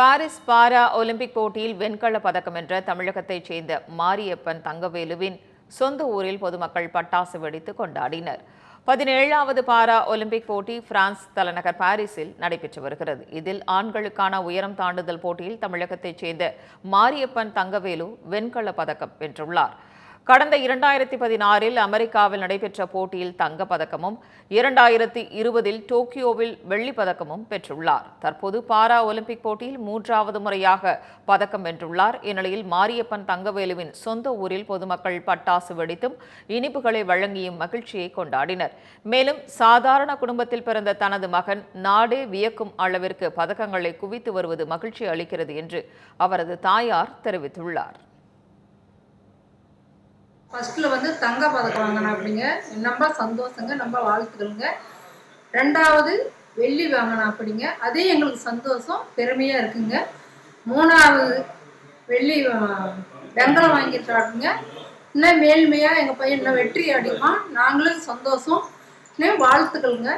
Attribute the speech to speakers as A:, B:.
A: Paris para Olympic போட்டியில் வெண்கல பதக்கம் என்ற தமிழகத்தைச் சேர்ந்த மாரியப்பன் தங்கவேலுவின் சொந்த ஊரில் பொதுமக்கள் பட்டாசு வெடித்து கொண்டாடினர். பதினேழாவது பாரா ஒலிம்பிக் போட்டி பிரான்ஸ் தலைநகர் பாரிஸில் நடைபெற்று வருகிறது. இதில் ஆண்களுக்கான உயரம் தாண்டுதல் போட்டியில் தமிழகத்தைச் சேர்ந்த மாரியப்பன் தங்கவேலு வெண்கல பதக்கம் வென்றுள்ளார். கடந்த இரண்டாயிரத்தி பதினாறில் அமெரிக்காவில் நடைபெற்ற போட்டியில் தங்கப் பதக்கமும் இரண்டாயிரத்தி இருபதில் டோக்கியோவில் வெள்ளிப் பதக்கமும் பெற்றுள்ளார். தற்போது பாரா ஒலிம்பிக் போட்டியில் மூன்றாவது முறையாக பதக்கம் வென்றுள்ளார். இந்நிலையில் மாரியப்பன் தங்கவேலுவின் சொந்த ஊரில் பொதுமக்கள் பட்டாசு வெடித்தும் இனிப்புகளை வழங்கியும் மகிழ்ச்சியை கொண்டாடினர். மேலும் சாதாரண குடும்பத்தில் பிறந்த தனது மகன் நாடே வியக்கும் அளவிற்கு பதக்கங்களை குவித்து வருவது மகிழ்ச்சி அளிக்கிறது என்று அவரது தாயார் தெரிவித்துள்ளார்.
B: ஃபர்ஸ்ட்ல வந்து தங்க பதக்கம் வாங்கினா அப்படிங்க. ரொம்ப சந்தோஷங்க ரொம்ப வாழ்த்துக்களுங்க. ரெண்டாவது வெள்ளி வாங்கினா அப்படிங்க. அதே எங்களுக்கு சந்தோஷம் பெருமையா இருக்குங்க. மூணாவது வெள்ளி வெங்கலம் வாங்கிட்டாருங்க. இன்னும் மேல்மையா எங்கள் பையன் இன்னும் வெற்றி அடிப்பான் நாங்களும் சந்தோஷம். இன்னும் வாழ்த்துக்களுங்க.